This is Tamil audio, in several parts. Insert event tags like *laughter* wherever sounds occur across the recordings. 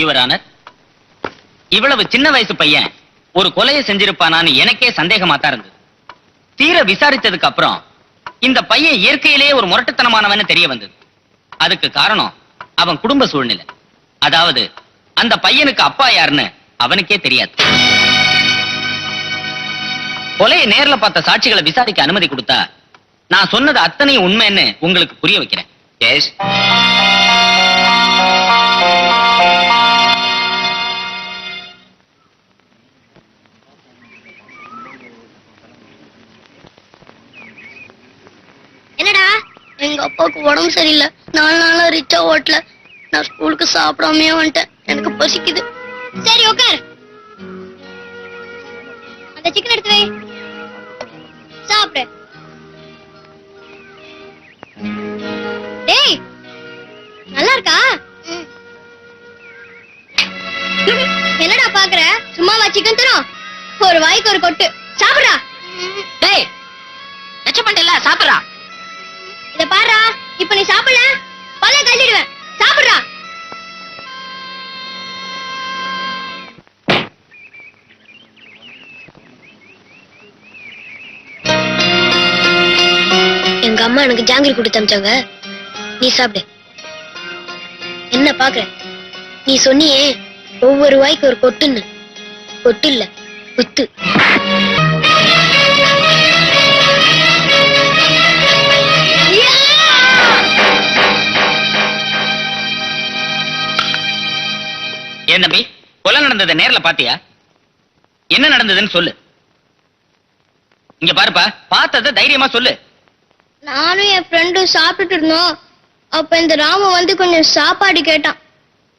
யுவர் இவ்வளவு சின்ன வயசு பையன் ஒரு கொலையை செஞ்சிருப்பானான்னு எனக்கே சந்தேகமா தான் இருந்தது. தீர விசாரித்ததுக்கு அப்புறம் இந்த பையன் இயற்கையிலேயே ஒரு முரட்டுத்தனமானவன் தெரிய வந்தது. அதுக்கு காரணம் அவன் குடும்ப சூழ்நிலை. அதாவது அந்த பையனுக்கு அப்பா யாருன்னு அவனுக்கே தெரியாது. கொலையை நேர்ல பார்த்த சாட்சிகளை விசாரிக்க அனுமதி கொடுத்தா நான் சொன்னது அத்தனையும் உண்மைன்னு உங்களுக்கு புரிய வைக்கிறேன். எங்க அப்பாவுக்கு உடம்பு சரியில்லை. நாலு நாளா ரிச்சா ஓட்டல. நான் ஸ்கூலுக்கு சாப்பிடாமயே வந்துட்டேன். எனக்கு பசிக்குது. சரி உட்கார் அந்த சிக்கன் எடுத்து வை. சாப்பிடு. டேய் நல்லா இருக்கா? என்னடா பாக்குற? சும்மாவா சிக்கன் தரும் ஒரு வாய்க்கு ஒரு கொட்டு. சாப்பிடுறா. டேய் எச்ச பண்ணல சாப்பிடுறா. இத பாரு இப்ப நீ சாப்பிடல? பல்ல கழிடுவேன் சாப்பிடுறா எங்க அம்மா எனக்கு ஜாங்கிரி கொடுத்து அமிச்சாங்க நீ சாப்பிடு. என்ன பாக்குற? நீ சொன்னியே ஒவ்வொரு வாய்க்கு ஒரு கொட்டுன்னு. கொட்டு இல்ல குத்து. ஏன் தம்பி? கொலை நடந்ததை நேர்ல பாத்தியா? என்ன நடந்ததுன்னு சொல்லு. இங்க பாருப்பா பார்த்தத தைரியமா சொல்லு. நானும் என் ஃப்ரெண்டும் சாப்பிட்டுட்டு இருந்தோம். அப்ப இந்த ராமு வந்து கொஞ்சம் சாப்பாடு கேட்டான்.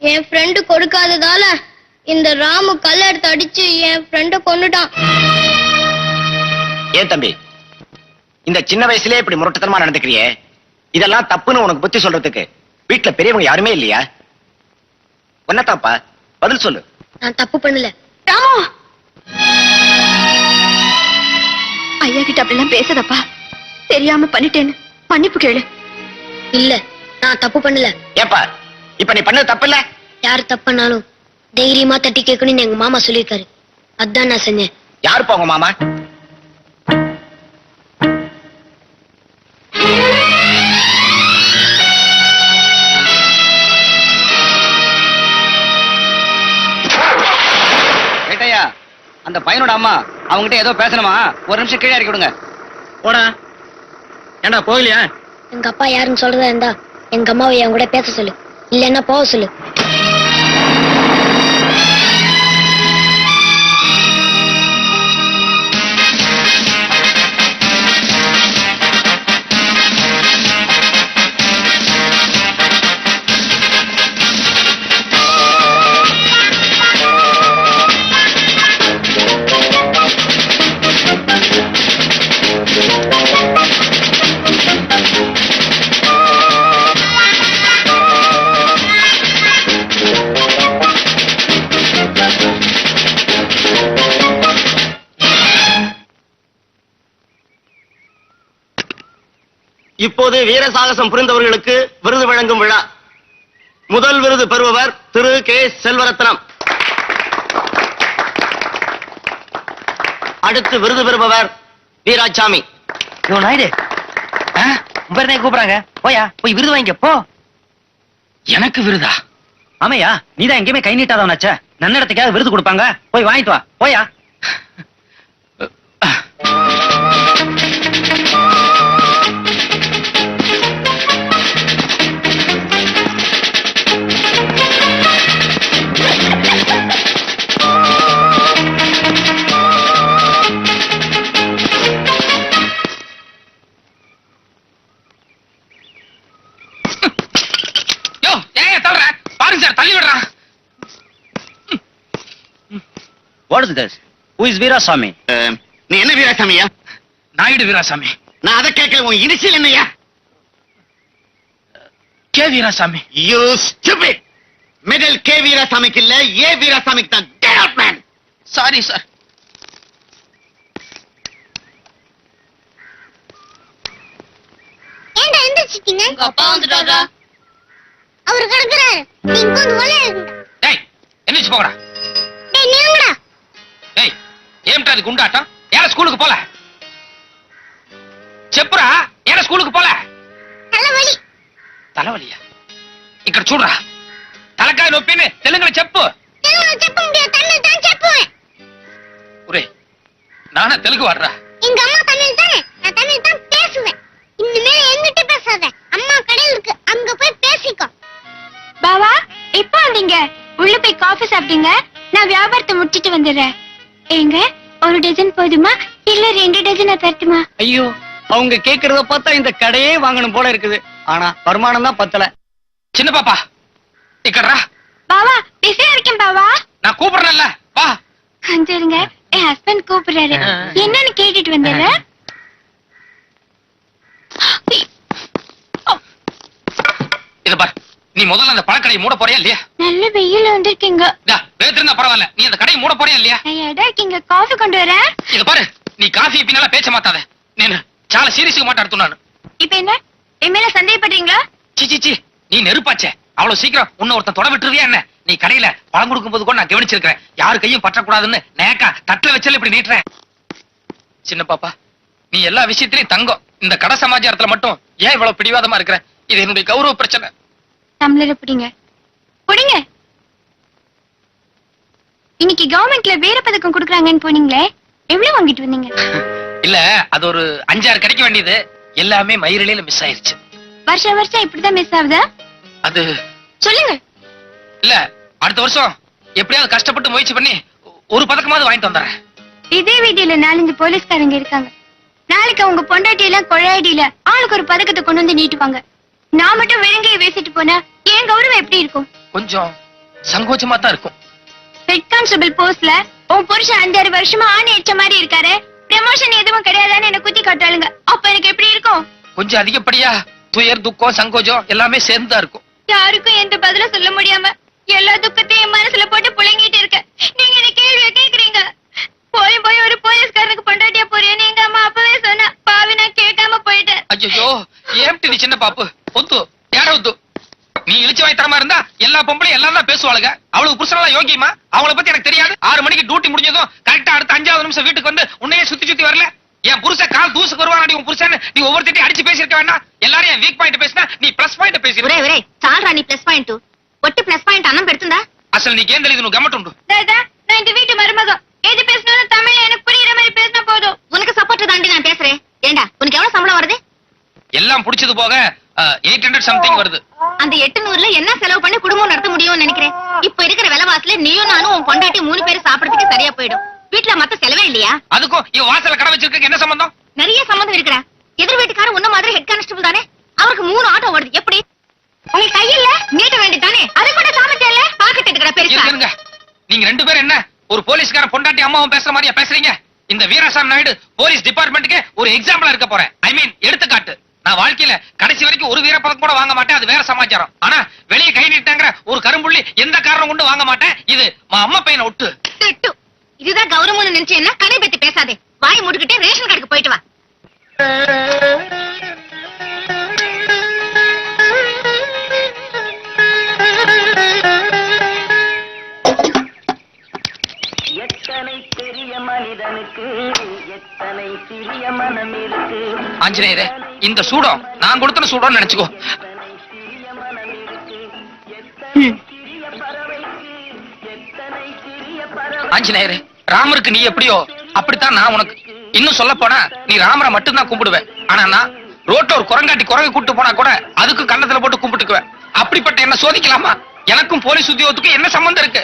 என் ஃப்ரெண்டு கொடுக்காததால இந்த ராமு கல்ல எடுத்து அடிச்சு என் ஃப்ரெண்ட கொன்னுட்டான். ஏன் தம்பி? இந்த சின்ன வயசுலயே இப்படி முரட்டுத்தனமா நடந்துக்கிறியே? இதெல்லாம் தப்புன்னு உனக்கு புத்தி சொல்றதுக்கு வீட்டுல பெரியவங்க யாருமே இல்லையா? என்னத்தாப்பா பதில் சொல்லு. நான் தப்பு பண்ணல. ராமு! ஐயா கிட்ட அப்படிலாம் பேசாதப்பா. தெரியாம பண்ணிட்டேன்னு. மன்னிப்பு கேளு. இல்ல நான் தப்பு பண்ணல. ஏப்பா இப்ப நீ பண்ணது தப்பு இல்ல? யார் தப்பு பண்ணாலும் தைரியமா தட்டி கேட்கணும்னு எங்க மாமா சொல்லியிருக்காரு. அதான் நான் செஞ்சேன். யாருப்பா உங்க மாமா? அம்மா அவங்ககிட்ட ஏதோ பேசணுமா? ஒரு நிமிஷம் கீழே இறக்கி விடுங்க. போடா. ஏண்டா போகலையா? எங்க அப்பா யாருன்னு சொல்றதா இருந்தா எங்க அம்மாவை என் கூட பேச சொல்லு. இல்லன்னா போக சொல்லு. இப்போது வீர சாகசம் புரிந்தவர்களுக்கு விருது வழங்கும் விழா. முதல் விருது பெறுபவர் திரு கே செல்வரத்னம். அடுத்து விருது பெறுபவர் வீராசாமி நாயுடு. கூப்பிடுறாங்க? போயா போய் விருது வாங்கிக்க போ. எனக்கு விருதா? ஆமையா நீதான் எங்கேயுமே கை நீட்டாதவனாச்சே நன்னிடத்துக்காக விருது கொடுப்பாங்க. போய் வாங்கிட்டு வா. போயா. What is this? Who is Veerasamy? நீ என்ன வீராசாமியா நாயுடு வீராசாமி நான் அதை கேட்கல உன் இனிஷியல் என்னையா? K Veerasamy you stupid medal K வீராசாமிக்கு இல்ல ஏ வீராசாமிக்கு தான். Get out, man. Sorry sir ஏன்டா எந்திரிச்சிட்டீங்க உங்க அப்பா வந்துட்டாரா அவர் கிடக்குறாரு. நீங்க வந்து ஒலையா டேய் எந்திரிச்சு போங்கடா. ఏమిటా అది గుండాటం ఏడ స్కూలుకు పోలే చెప్పురా ఏడ స్కూలుకు పోలే తలవలి తలవలియా ఇక్కడ చూడరా తలకాయ నొప్పిని తెలుగులో చెప్పు చెప్పు ఒరే నాన్న తెలుగు వాడరా எங்க அம்மா தமிழ் தானே? நான் தமிழ் தான் பேசுவேன். இனிமே என்கிட்ட பேசாத. அம்மா கடையில் இருக்கு. அங்க போய் பேசிக்கோ. பாவா எப்போ வந்தீங்க? உள்ள போய் காஃபி சாப்பிட்டீங்க? நான் வியாபாரத்தை முடிச்சிட்டு வந்துடுறேன். ஏங்க ஒரு டஜன் போதுமா? இல்ல ரெண்டு டஜனா தரட்டுமா? ஐயோ அவங்க கேக்குறத பார்த்தா இந்த கடையே வாங்கணும் போல இருக்குது. ஆனா வருமானம் தான் பத்தல. சின்ன பாப்பா இக்கடா பாவா பிஸியா இருக்கேன் பாவா. நான் கூப்பிடுறேன்ல வா. கொஞ்சருங்க. என் ஹஸ்பண்ட் கூப்பிடுறாரு. என்னன்னு கேட்டுட்டு வந்துடுறேன். இது பார். நீ முதல்ல அந்த பழக்கடையை மூட போறியா இல்லையா? நல்ல வெயில் வந்திருக்கீங்க. வேத்திருந்தா பரவாயில்ல. நீ அந்த கடையை மூட போறியா இல்லையா? இருக்கீங்க. காஃபி கொண்டு வர இத பாரு நீ காஃபி பின்னால பேச்ச மாத்தாத. நீனு சால சீரியஸுக்கு மாட்டாடுத்து நான் இப்ப என்ன? என் மேல சந்தேகப்படுறீங்களா? சிச்சி சி நீ நெருப்பாச்சே. அவ்வளவு சீக்கிரம் உன்ன ஒருத்தன் தொட விட்டுருவியா என்ன? நீ கடையில பழம் கொடுக்கும் போது கூட நான் கவனிச்சிருக்கிறேன். யாரு கையும் பற்றக்கூடாதுன்னு நேக்கா தட்டுல வச்சால இப்படி நீட்டுறேன். சின்ன பாப்பா நீ எல்லா விஷயத்திலயும் தங்கம். இந்த கடை சமாச்சாரத்துல மட்டும் ஏன் இவ்வளவு பிடிவாதமா இருக்கிற? இது என்னுடைய கௌரவ பிரச்சனை. டம்ளரை பிடிங்க. பிடிங்க. இன்னைக்கு கவர்மெண்ட்ல வீர பதக்கம் கொடுக்குறாங்கன்னு போனீங்களே எவ்வளவு வாங்கிட்டு வந்தீங்க? *laughs* இல்ல அது ஒரு அஞ்சாறு கிடைக்க வேண்டியது. எல்லாமே மயிரிலையில மிஸ் ஆயிருச்சு. வருஷம் வருஷம் இப்படிதான் மிஸ் ஆகுதா? அது சொல்லுங்க. இல்ல அடுத்த வருஷம் எப்படியாவது கஷ்டப்பட்டு முயற்சி பண்ணி ஒரு பதக்கமாவது வாங்கிட்டு வந்துடுறேன். இதே வீதியில நாலஞ்சு போலீஸ்காரங்க இருக்காங்க. நாளைக்கு அவங்க பொண்டாட்டி எல்லாம் கொழையடியில ஆளுக்கு ஒரு பதக்கத்தை கொண்டு வந்து நீட்டுவாங்க. நான் மட்டும் விலங்கைய பேசிட்டு போனா என் கௌரவம் எப்படி இருக்கும்? கொஞ்சம் சங்கோச்சமா தான் இருக்கும் ஹெட் கான்ஸ்டபிள் போஸ்ட்ல உன் புருஷன் அஞ்சாறு வருஷமா ஆணி அடிச்ச மாதிரி இருக்காரு. ப்ரமோஷன் எதுவும் கிடையாதான்னு என்ன குத்தி காட்டாளுங்க அப்ப எனக்கு எப்படி இருக்கும்? கொஞ்சம் அதிகப்படியா துயர் துக்கம் சங்கோஜம் எல்லாமே சேர்ந்துதான் இருக்கும். யாருக்கும் எந்த பதிலும் சொல்ல முடியாம எல்லா துக்கத்தையும் மனசுல போட்டு புழங்கிட்டு இருக்க. நீங்க இந்த கேள்வியை கேக்குறீங்க? போய் போய் ஒரு போலீஸ்காரனுக்கு பொண்டாட்டியா போறியன்னு எங்க அம்மா அப்பவே சொன்னா. பாவி நான் கேட்காம போயிட்டேன். ஐயோ நீ சின்ன பாப்பு? ஒத்து ஏடவத்து நீ இழிச்சு வாய்த்தரமா இருந்தா எல்லா பொம்பளையும் எல்லாம் தான் பேசுவாளுங்க அவளுக்கு புருஷனெல்லாம் யோகியமா அவளை பத்தி எனக்கு தெரியாது ஆறு மணிக்கு டியூட்டி முடிஞ்சதும் கரெக்டா அடுத்த அஞ்சாவது நிமிஷம் வீட்டுக்கு வந்து உன்னையே சுத்தி சுத்தி வரல என் புருஷன் கால் தூசுக்கு வருவான் உன் புருஷன் நீ ஒவ்வொருத்தையும் அடிச்சு பேசியிருக்க வேண்டாம் எல்லாரும் என் வீக் பாயிண்ட் பேசினா நீ பிளஸ் பாயிண்ட் பேசி ఒరే ఒరే చాలరా నీ ప్లస్ పాయింట్ ఒట్టి ప్లస్ పాయింట్ అన్నం పెడుతుందా అసలు నీకేం తెలియదు నువ్వు గమ్మటుండు தாதா நான் இந்த வீட்டு மருமகம் எது பேசினாலும் தமிழ்ல எனக்கு புரியுற மாதிரி பேசினா போதும் உனக்கு சப்போர்ட் தாண்டி நான் பேசுறேன் ஏண்டா உனக்கு எவ்வளவு சம்பளம் வருது எல்லாம் புடிச்சது போக எயிட் ஹண்ட்ரட் சம்திங் வருது. அந்த எட்டு நூறுல என்ன செலவு பண்ணி குடும்பம் நடத்த முடியும்னு நினைக்கிறேன்? இப்ப இருக்கிற விலைவாசில நீயும் நானும் உன் பொண்டாட்டி மூணு பேரும் சாப்பிடறதுக்கு சரியா போயிடும். வீட்டுல மத்த செலவே இல்லையா? அதுக்கும் இவன் வாசல்ல கடை வச்சிருக்க என்ன சம்பந்தம்? நிறைய சம்மந்தம் இருக்கிற. எதிர் வீட்டுக்காரன் உன்ன மாதிரி ஹெட் கான்ஸ்டபிள் தானே? அவருக்கு மூணு ஆட்டோ ஓடுது. எப்படி? உங்களுக்கு கையில நீட்ட வேண்டியதானே அது கூட சாமர்த்தியம் இல்ல? பாக்கெட் எடுக்கிற பெருசா. நீங்க ரெண்டு பேரும் என்ன? ஒரு போலீஸ்கார பொண்டாட்டி அம்மாவும் பேசுற மாதிரியா பேசுறீங்க? இந்த வீராசாமி நாயுடு போலீஸ் டிபார்ட்மெண்ட்டுக்கு ஒரு எக்ஸாம்பிளா இருக்க போறேன். ஐ மீன் எடுத்துக்காட்டு. நான் வாழ்க்கையில கடைசி வரைக்கும் ஒரு வீரப்பதக்கம் கூட வாங்க மாட்டேன். அது வேற சமாச்சாரம். ஆனா வெளியே கை நீட்டாங்கிற ஒரு கரும்புள்ளி எந்த காரணம் கொண்டு வாங்க மாட்டேன். இது மா அம்மா பையனை விட்டு திட்டு. இதுதான் கௌரவம்னு நினைச்சேன்னா கடை பத்தி பேசாதே. வாய் மூடிக்கிட்டே ரேஷன் கடைக்கு போயிட்டு வா. எத்தனை பெரிய மனிதனுக்கு எத்தனை சிறிய மனம் இருக்கு ஆஞ்சநேயரே இந்த சூடம் நான் கொடுத்த சூடம் நினைச்சுக்கோ. ஆஞ்சநேயரே ராமருக்கு நீ எப்படியோ அப்படித்தான் நான் உனக்கு இன்னும் சொல்ல போனா நீ ராமரை மட்டும்தான் கும்பிடுவேன் ஆனா நான் ரோட்ல ஒரு குரங்காட்டி குரங்கு கூட்டு போனா கூட அதுக்கு கண்ணத்துல போட்டு கும்பிட்டுக்குவேன். அப்படிப்பட்ட என்ன சோதிக்கலாமா? எனக்கும் போலீஸ் உத்தியோகத்துக்கும் என்ன சம்பந்தம் இருக்கு?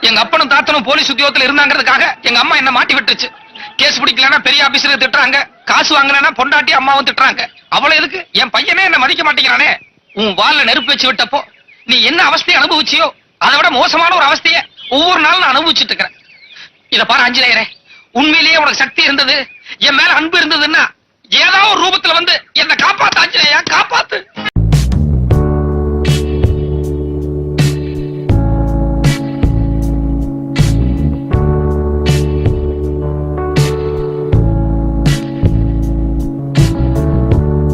எங்க அப்பனும் தாத்தனும் போலீஸ் உத்தியோகத்துல இருந்தாங்கிறதுக்காக எங்க அம்மா என்ன மாட்டி விட்டுருச்சு. கேஸ் பிடிக்கலன்னா பெரிய ஆபீசர் திட்டுறாங்க. காசு வாங்கினா பொண்டாட்டி அம்மாவும் திட்டுறாங்க. அவ்வளவு எதுக்கு? என் பையனே என்ன மதிக்க மாட்டேங்கிறானே. உன் வால்ல நெருப்பு வச்சு விட்டப்போ நீ என்ன அவஸ்தையை அனுபவிச்சியோ அதை விட மோசமான ஒரு அவஸ்தைய ஒவ்வொரு நாளும் நான் அனுபவிச்சுட்டு இருக்கிறேன். இத பாரு அஞ்சலேயரே. உண்மையிலேயே உனக்கு சக்தி இருந்தது? என் மேல அன்பு இருந்ததுன்னா ஏதாவது ஒரு ரூபத்துல வந்து என்ன காப்பாத்து அஞ்சலேயா? காப்பாத்து.